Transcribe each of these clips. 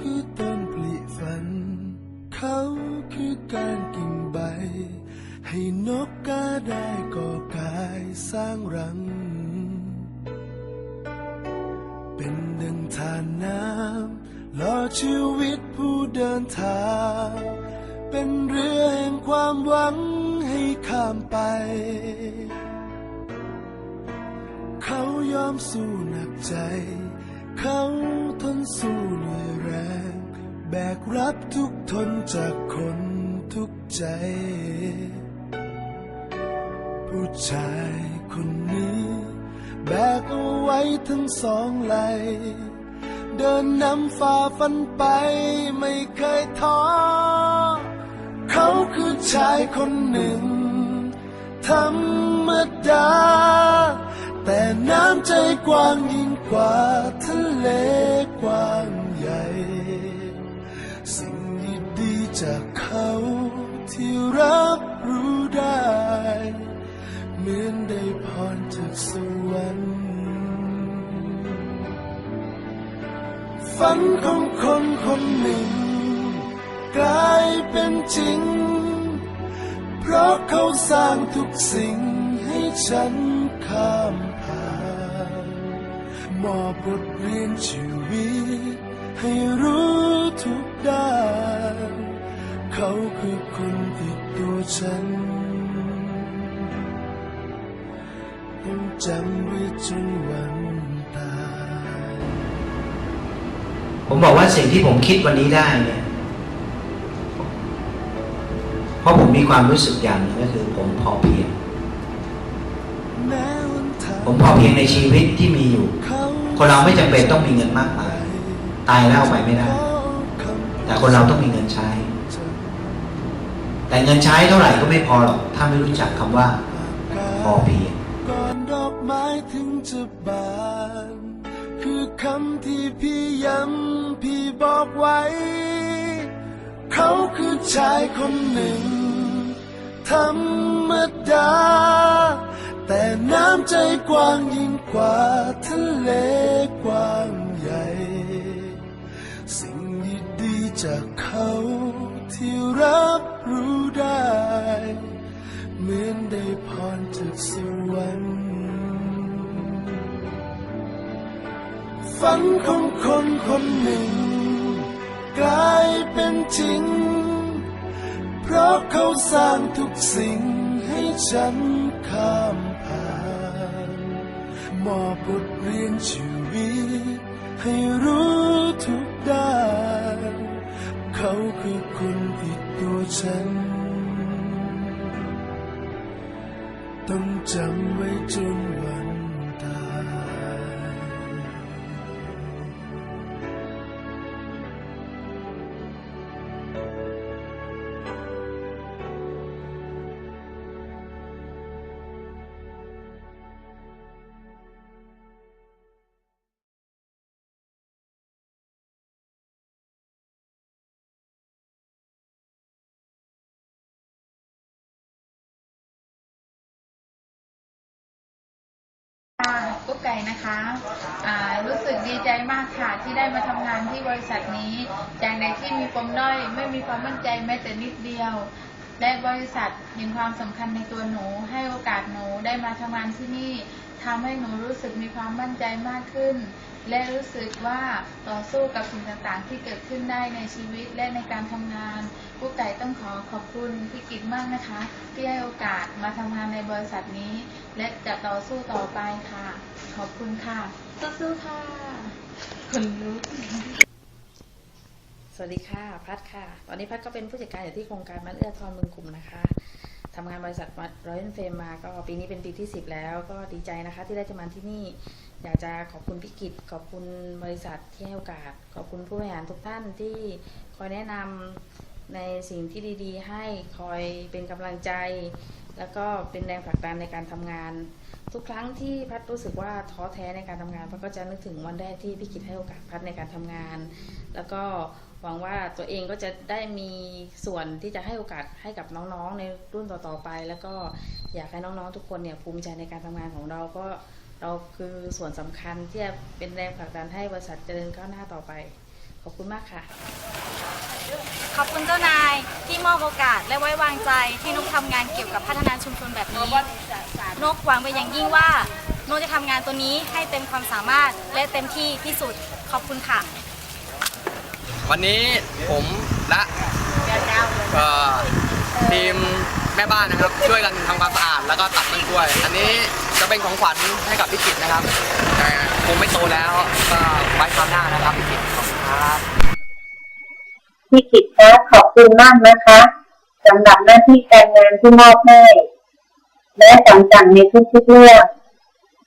คือต้นปลิฝัน เขาคือการกิ่งใบ ให้นกกาได้ก่อกายสร้างรัง เป็นดังทานน้ำหล่อชีวิตผู้เดินทาง เป็นเรือแห่งความหวังให้ข้ามไป เขายอมสู้หนักใจ เขาทนสู้เหนื่อย บกรับทุกทนจากคนทุกใจ ผู้ชายคนนี้ แบกเอาไว้ทั้งสองไหล เดินนำฝ่าฟันไปไม่เคยท้อ เขาคือชายคนหนึ่ง ธรรมดา แต่น้ำใจกว้างยิ่งกว่าทะเลกว้าง จากเขาที่รับรู้ได้ เหมือนได้พรจากสวรรค์ฝันของคนคนหนึ่ง กลายเป็นจริง เพราะเขาสร้างทุกสิ่งให้ฉันข้ามผ่านมอบบทเรียนชีวิต ให้รู้ทุกด้าน เขาคือคนที่ตัวฉันต้องจำไว้จนวันตาย ผมบอกว่าสิ่งที่ผมคิดวันนี้ได้เนี่ย เพราะผมมีความรู้สึกอย่างนึงก็คือผมพอเพียง ผมพอเพียงในชีวิตที่มีอยู่ คนเราไม่จำเป็นต้องมีเงินมากมาย ตายแล้วเอาไปไม่ได้ แต่คนเราต้องมีเงินใช้ แต่เงินใช้เท่าไหร่ก็ไม่พอหรอก ถ้าไม่รู้จักคำว่า พอเพียงก่อนดอกไม้ถึงจะบาน คือคำที่พี่ย้ำพี่บอกไว้ เขาคือชายคนหนึ่ง ธรรมดา แต่น้ำใจกว้างยิ่งกว่าทะเลกว้างใหญ่ สิ่งดีๆจากเขา ที่รับรู้ได้ เหมือนได้พรจากสวรรค์ฝันของคนคนหนึ่ง กลายเป็นจริง เพราะเขาสร้างทุกสิ่งให้ฉันข้ามผ่านมอบบทเรียนชีวิต ให้รู้ทุกด้าน เขาคือคนที่ตัวฉัน ต้องจำไว้จนวัน กุ๊กไก่นะคะรู้สึกดีใจมากค่ะที่ได้มาทำงานที่บริษัทนี้จากในที่มีปมด้อยไม่มีความมั่นใจแม้แต่นิดเดียว และบริษัทเห็นความสำคัญในตัวหนู ให้โอกาสหนูได้มาทำงานที่นี่ทำให้หนูรู้สึกมีความมั่นใจมากขึ้น และรู้สึกว่าต่อสู้กับสิ่งต่างๆ ที่เกิดขึ้นได้ในชีวิตและในการทำงานกุ๊กไก่ต้องขอขอบคุณพี่กิตมากนะคะ ที่ให้โอกาสมาทำงานในบริษัทนี้ และจะต่อสู้ต่อไปค่ะ ขอบคุณค่ะ สู้ๆค่ะคนลุกสวัสดีค่ะ พัดค่ะ ตอนนี้พัดก็เป็นผู้จัดการอยู่ที่โครงการมันเอื้อทอนเมืองกลุ่มนะคะทำงานบริษัทร้อยเฟรมมาก็ปีนี้เป็นปีที่ 10 แล้ว ก็ดีใจนะคะ ที่ได้จะมาที่นี่ อยากจะขอบคุณพิกิจขอบคุณบริษัทที่ให้โอกาส ขอบคุณผู้บริหารทุกท่านที่คอยแนะนำในสิ่งที่ดี ๆ ให้คอยเป็นกำลังใจ แล้วก็เป็นแรงผลักดันในการทำงาน ทุกครั้งที่พัดรู้สึกว่าท้อแท้ในการทำงานพัดก็จะนึกถึงวันแรกที่พี่กิจให้โอกาสพัดในการทำงาน แล้วก็หวังว่าตัวเองก็จะได้มีส่วนที่จะให้โอกาสให้กับน้องๆ ในรุ่นต่อๆไป แล้วก็อยากให้น้องๆทุกคนเนี่ยภูมิใจในการทำงานของเราก็เราคือส่วนสำคัญที่จะเป็นแรงผลักดันให้บริษัทเจริญก้าวหน้าต่อไป อบคุณมากค่ะ ขอบคุณเจ้านายที่มอบโอกาสและไว้วางใจที่นกทำงานเกี่ยวกับพัฒนาชุมชนแบบนี้ นกหวังเป็นอย่างยิ่งว่า นกจะทำงานตัวนี้ให้เต็มความสามารถและเต็มที่ที่สุด ขอบคุณค่ะ วันนี้ผมและเอ่อทีมแม่บ้านนะครับ ช่วยกันทำความสะอาดแล้วก็ตัดต้นกล้วย อันนี้จะเป็นของขวัญให้กับพี่กิตนะครับแต่คงไม่โตแล้วก็ไว้คราวหน้านะครับพี่กิตขอบ คุณครับพี่กิตคะขอบคุณมากนะคะสำหรับหน้าที่การงานที่มอบให้และสั่งๆในทุกๆเรื่อง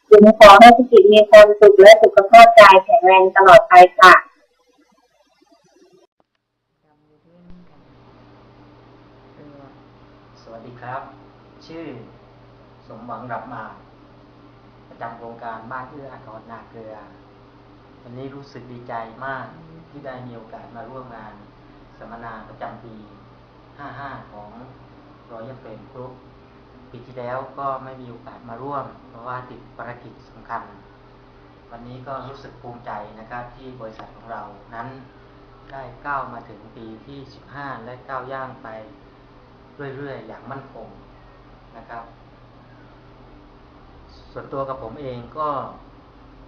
จึงขอให้พี่กิตมีความสุขและสุขภาพกายแข็งแรงตลอดไปค่ะสวัสดีครับ ชื่อ สมหวังรับมาประจำโครงการบ้านเอื้ออาทรนาเกลือ วันนี้รู้สึกดีใจมากที่ได้มีโอกาสมาร่วมงานสัมมนาประจำปี 55 ของรอยัลเฟรมกรุ๊ปปีที่แล้วก็ไม่มีโอกาสมาร่วม เพราะว่าติดภารกิจสำคัญ วันนี้ก็รู้สึกภูมิใจนะครับที่บริษัทของเรานั้นได้ก้าวมาถึงปีที่ 15 และก้าวย่างไปเรื่อยๆ อย่างมั่นคงนะครับ ส่วนตัวกับผมเองก็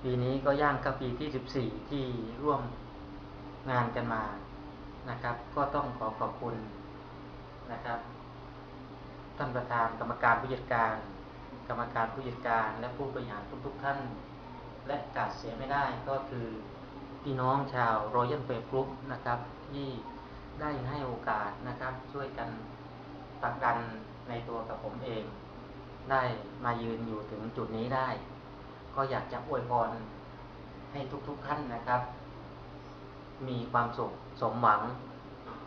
ปีนี้ก็ย่างกับปีที่ 14 ที่ร่วมงานกันมานะครับ ก็ต้องขอขอบคุณนะครับ ท่านประธานกรรมการผู้จัดการ กรรมการผู้จัดการและผู้บริหารทุกๆท่าน และกาดเสียไม่ได้ก็คือพี่น้องชาวรอยัลเฟรกรุ๊ปนะครับ ที่ได้ให้โอกาสนะครับ ช่วยกันผลักดันในตัวกับผมเอง ได้มายืนอยู่ถึงจุดนี้ได้ ก็อยากจะอวยพรให้ทุกๆท่านนะครับ มีความสุขสมหวัง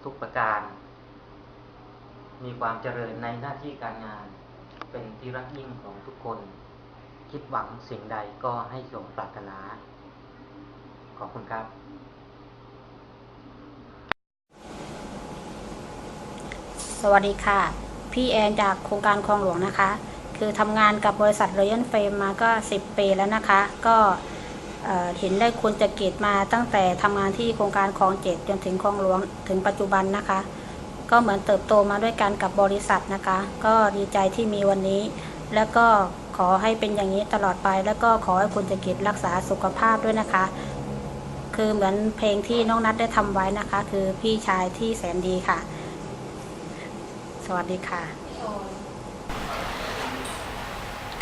ทุกประการ มีความเจริญในหน้าที่การงาน เป็นที่รักยิ่งของทุกคน คิดหวังสิ่งใดก็ให้สมปรารถนา ขอบคุณครับสวัสดีค่ะ พี่แอนจากโครงการคลองหลวงนะคะ คือทำงานกับบริษัท Royal Frame มาก็ 10 ปีแล้วนะคะ ก็เเห็นได้คุณจะเกตมาตั้งแต่ทำงานที่โครงการคลองเจ็ดจนถึงคลองหลวงถึงปัจจุบันนะคะ ก็เหมือนเติบโตมาด้วยกันกับบริษัทนะคะ ก็ดีใจที่มีวันนี้ แล้วก็ขอให้เป็นอย่างนี้ตลอดไป แล้วก็ขอให้คุณจะเกตรักษาสุขภาพด้วยนะคะ คือเหมือนเพลงที่น้องนัดได้ทำไว้นะคะ คือพี่ชายที่แสนดีค่ะ สวัสดีค่ะ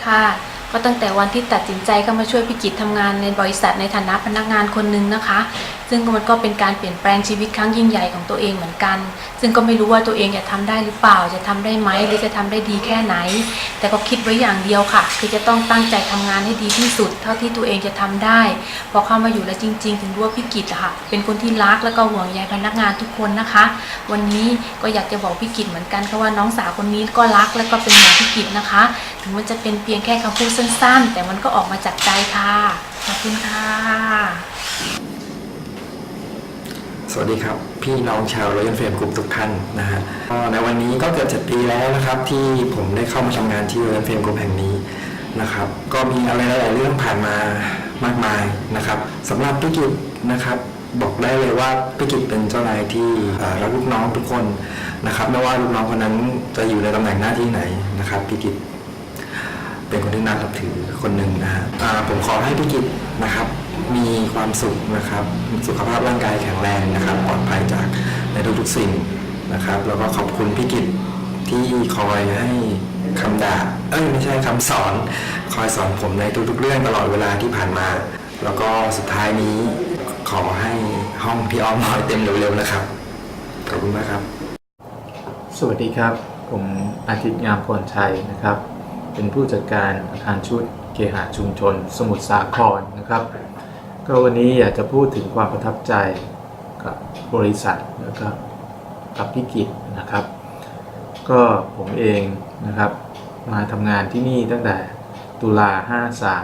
ค่ะ ก็ตั้งแต่วันที่ตัดสินใจเข้ามาช่วยพี่กิจทำงานในบริษัทในฐานะพนักงานคนหนึ่งนะคะ ซึ่งมันก็เป็นการเปลี่ยนแปลงชีวิตครั้งยิ่งใหญ่ของตัวเองเหมือนกัน ซึ่งก็ไม่รู้ว่าตัวเองจะทำได้หรือเปล่า จะทำได้ไหมหรือจะทำได้ดีแค่ไหน แต่ก็คิดไว้อย่างเดียวค่ะ คือจะต้องตั้งใจทำงานให้ดีที่สุด เท่าที่ตัวเองจะทำได้พอเข้ามาอยู่แล้วจริง ๆ ถึงรู้ว่าพี่กิจค่ะ เป็นคนที่รักแล้วก็ห่วงใยพนักงานทุกคนนะคะ วันนี้ก็อยากจะบอกพี่กิจเหมือนกันค่ะว่าน้องสาวคนนี้ก็รักแล้วก็เป็นห่วงพี่กิจนะคะ ถึงมันจะเป็นเพียงแค่คำพูดสั้นๆ แต่มันก็ออกมาจากใจค่ะ ขอบคุณค่ะ สวัสดีครับ พี่น้องชาว Royal Frame Group ทุกท่านนะฮะก็ในวันนี้ก็เกือบเจ็ดปีแล้วนะครับ ที่ผมได้เข้ามาทำงานที่ Royal Frame Group แห่งนี้นะครับ ก็มีอะไรหลายๆเรื่องผ่านมามากมายนะครับสำหรับพี่กิจนะครับบอกได้เลยว่าพี่กิจเป็นเจ้านายที่รักลูกน้องทุกคนนะครับ ไม่ว่าลูกน้องคนนั้นจะอยู่ในตำแหน่งหน้าที่ไหนนะครับพี่กิจ เป็นคนที่น่านับถือคนหนึ่งนะฮะอ่าผมขอให้พี่กิตนะครับ มีความสุขนะครับ สุขภาพร่างกายแข็งแรงนะครับ ปลอดภัยจากในทุกๆสิ่งนะครับ แล้วก็ขอบคุณพี่กิตที่คอยให้คำด่า เอ้ยไม่ใช่คำสอน คอยสอนผมในทุกๆเรื่องตลอดเวลาที่ผ่านมา แล้วก็สุดท้ายนี้ขอให้ห้องพี่อ้อมน้อยเต็มเร็วๆนะครับ ขอบคุณมากครับ สวัสดีครับ ผมอาทิตย์งามพรชัยนะครับ เป็นผู้จัดการอาคารชุดเคหะชุมชน สมุทรสาครนะครับ ก็วันนี้อยากจะพูดถึงความประทับใจกับบริษัทแล้วก็กับพิกิจนะครับ ก็ผมเองนะครับมาทำงานที่นี่ตั้งแต่ตุลา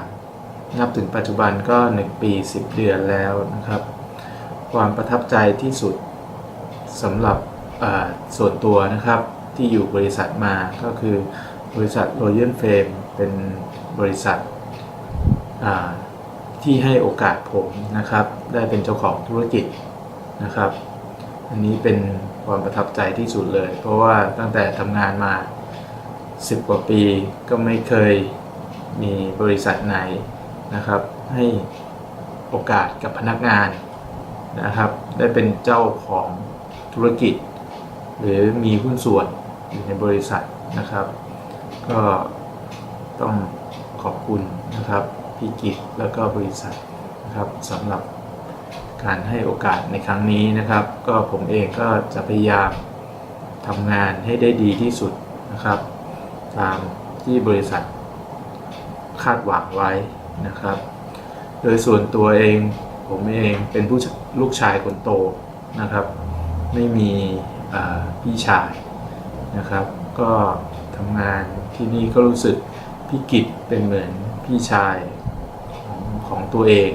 53 นับถึงปัจจุบันก็ 1 ปี 10 เดือนแล้วนะครับ ความประทับใจที่สุดสำหรับส่วนตัวนะครับที่อยู่บริษัทมาก็คือ บริษัท Royal Frame เป็นบริษัทที่ให้โอกาสผมนะครับ ได้เป็นเจ้าของธุรกิจนะครับ อันนี้เป็นความประทับใจที่สุดเลย เพราะว่าตั้งแต่ทำงานมา 10 กว่าปีก็ไม่เคยมีบริษัทไหนนะครับ ให้โอกาสกับพนักงานนะครับ ได้เป็นเจ้าของธุรกิจ หรือมีหุ้นส่วนอยู่ในบริษัทนะครับ ก็ต้องขอบคุณนะครับพี่กิจแล้วก็บริษัทนะครับสำหรับการให้โอกาสในครั้งนี้นะครับ ก็ผมเองก็จะพยายามทำงานให้ได้ดีที่สุดนะครับ ตามที่บริษัทคาดหวังไว้นะครับ โดยส่วนตัวเองผมเองเป็นผู้ลูกชายคนโตนะครับ ไม่มีพี่ชายนะครับ ก็ ทำงานที่นี่ก็รู้สึกพี่กิจเป็นเหมือนพี่ชายของของตัวเอง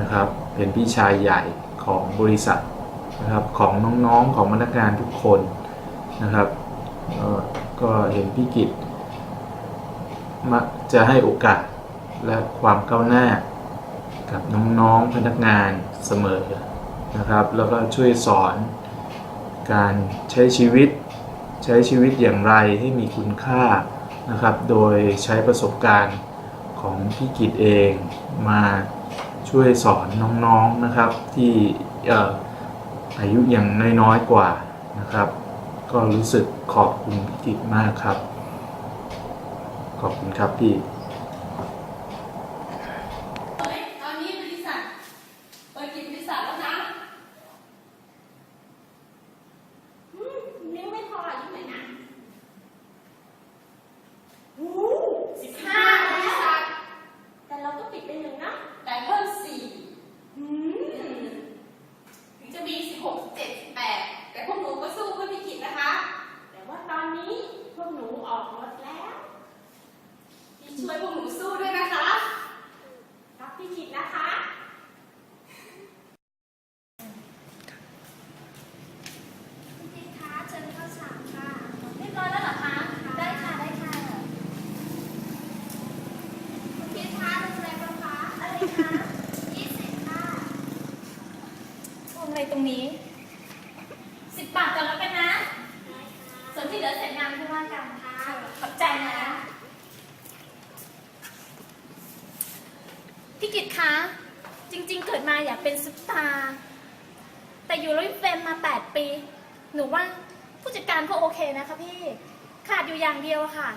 นะครับ เป็นพี่ชายใหญ่ของบริษัทนะครับของน้องๆของพนักงานทุกคนนะครับก็เห็นพี่กิจมักจะให้โอกาสและความก้าวหน้ากับน้องๆพนักงานเสมอนะครับ แล้วก็ช่วยสอนการใช้ชีวิต ใช้ชีวิตอย่างไรให้มีคุณค่านะครับ โดยใช้ประสบการณ์ของพี่กิตเองมาช่วยสอนน้องๆนะครับที่อออายุยังน้อยๆกว่านะครับ ก็รู้สึกขอบคุณพี่กิตมากครับ ขอบคุณครับพี่ ตอนนี้บริษัทเปิดกิจบริษัทแล้วนะอืมนิ้วไม่พออายุไหนนะโอ้สิบห้าบริษัท แต่เราก็ปิดไปหนึ่งนะ แต่เพิ่มสี่อืมถึงจะมีสิบหกสิบเจ็ดสิบแปดแต่พวกหนูก็สู้เพื่อพิกิจนะคะ แต่ว่าตอนนี้พวกหนูออกรถแล้วพี่ช่วยพวกหนูสู้ด้วยนะคะ รับพี่กิจนะคะ พี่คะเชิญเข้าฉากค่ะเรียบร้อยแล้วเหรอคะ ได้ค่ะ ได้ค่ะคุณพี่คะทำอะไรบ้างคะ อะไรคะยี่สิบค่ะทำอะไรตรงนี้สิบบาทก่อนแล้วกันนะ ส่วนที่เหลือเสร็จงานที่ว่ากันค่ะขอบใจนะ พี่กิตคะ จริงๆ เกิดมาอยากเป็นซุปตาร์แต่อยู่ร้อยเฟรมมา 8 ปี หนูว่าผู้จัดการเขาโอเคนะคะพี่ ขาดอยู่อย่างเดียวค่ะ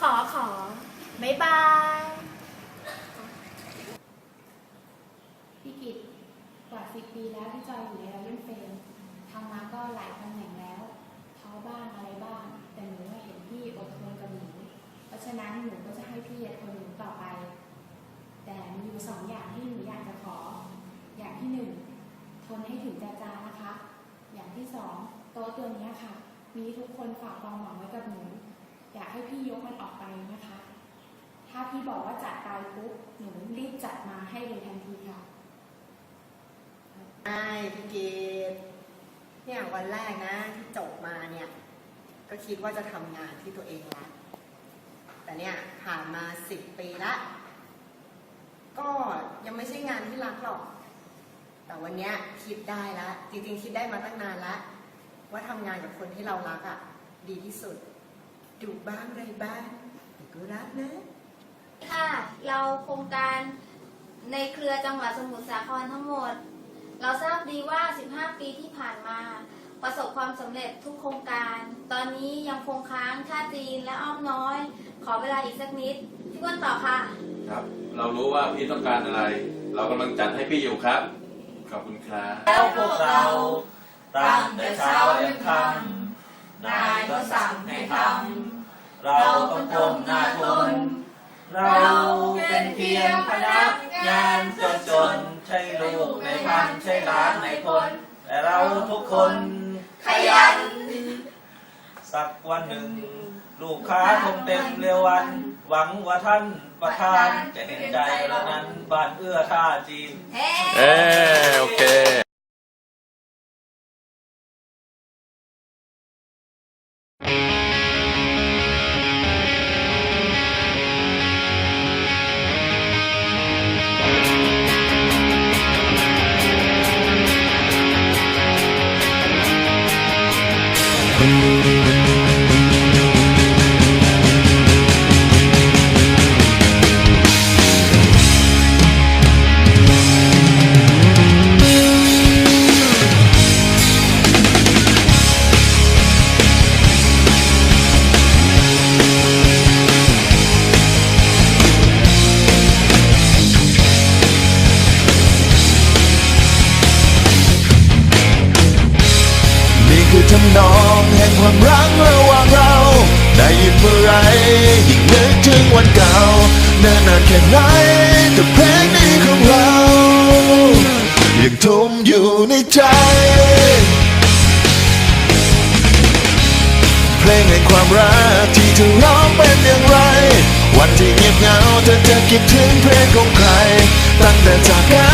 ขอขอบายบาย พี่กิตกว่าสิบปีแล้วที่จอยอยู่ในเราเล่นเฟรมทำมาก็หลายตำแหน่งแล้วท้อบ้างอะไรบ้าง แต่หนูว่เห็นพี่อดทนกับหนูเพราะฉะนั้นหนูก็จะให้พี่อดทนหนูต่อไป แต่มีอยู่สองอย่างที่หนูอยากจะขอ อย่างที่หนึ่งทนให้ถึงจาจานะคะ อย่างที่สองโต๊ะตัวเนี้ยค่ะ มีทุกคนฝากความหวังไว้กับหนู อยากให้พี่ยกมันออกไปนะคะ ถ้าพี่บอกว่าจัดไปปุ๊บหนูรีบจัดมาให้เลยทันทีค่ะ ใช่พี่เกดเนี่ยวันแรกนะที่จบมาเนี่ย ก็คิดว่าจะทำงานที่ตัวเองรักแต่เนี่ยผ่านมาสิบปีละ ก็ยังไม่ใช่งานที่รักหรอก แต่วันเนี้ยคิดได้ละ จริงๆ คิดได้มาตั้งนานละ ว่าทำงานกับคนที่เรารักอะ่ะ ดีที่สุด ดูบ้างไรบ้างแต่ก็รักนะ ค่ะ เราโครงการในเครือจังหวัดสมุทรสาครทั้งหมด เราทราบดีว่า 15 ปีที่ผ่านมา ประสบความสำเร็จทุกโครงการ ตอนนี้ยังคงค้างท่าจีนและอ้อมน้อย ขอเวลาอีกสักนิด พี่ก้นต่อค่ะ ครับ เรารู้ว่าพี่ต้องการอะไร เรากำลังจัดให้พี่อยู่ครับ ขอบคุณครับแล้วพวกเราตั้งแต่เช้ายันค่ำนายก็สั่งให้ทำเราต้องก้มหน้าทน เราเป็นเพียงพนักงานจนจนๆใช่ลูกในพันใช่หลานในคนแต่เราทุกคนขยัน สักวันหนึ่ง ลูกค้าคงเต็มเร็ววัน หวังว่าท่านประธานจะเห็นใจแล้วนั้นบ้านเอื้อท่าจีน เออโอเค นิ่นนานแค่ไหนแต่เพลงนี้ของเรา ยังทุ่มอยู่ในใจ เพลงแห่งความรักที่เธอร้องเป็นอย่างไร วันที่เงียบเหงาเธอจะคิดถึงเพลงของใคร ตั้งแต่จากกั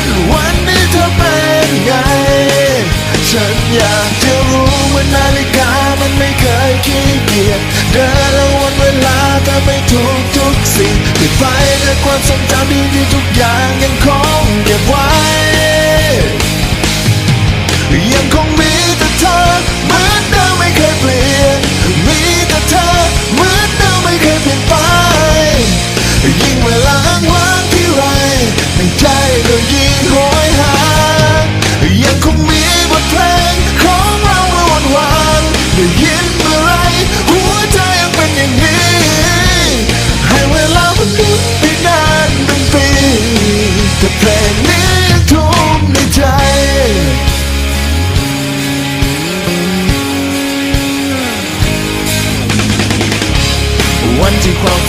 นวันนี้เธอเป็นไง ฉันอยากจะรู้ว่านาฬิกามันไม่เคยขี้เกียจเดินแล้ววันเวลาแต่ไม่ทุกทุก สิ่งที่ไปแต่ความทรงจำดีๆทุกอย่างยังคงเก็บไว้ยัง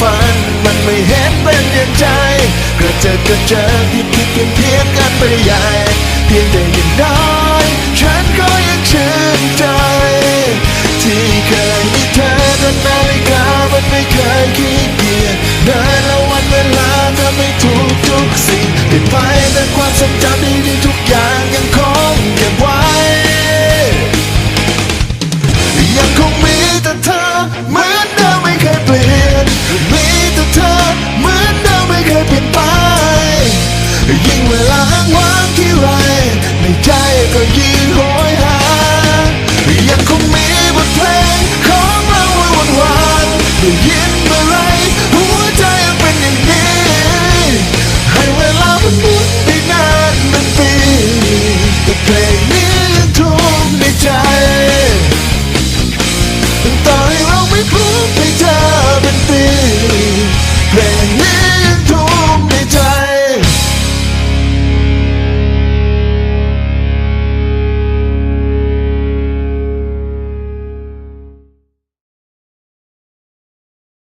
ฝัน มันไม่เห็นเป็นอย่างใจก็เจอก็เจอผิดผิดเพียงเพียงกันไปใหญ่เพียงแต่อยังน้อยฉันก็ยังชื่นใจ ที่เคยมีเธอแต่นาฬิกามันไม่เคยขี้เกียจเดินแล้ววันเวลาทำให้ทุกทุกสิ่งเปลี่ยนไปแต่ความทรงจำดีๆทุกอย่างยังคง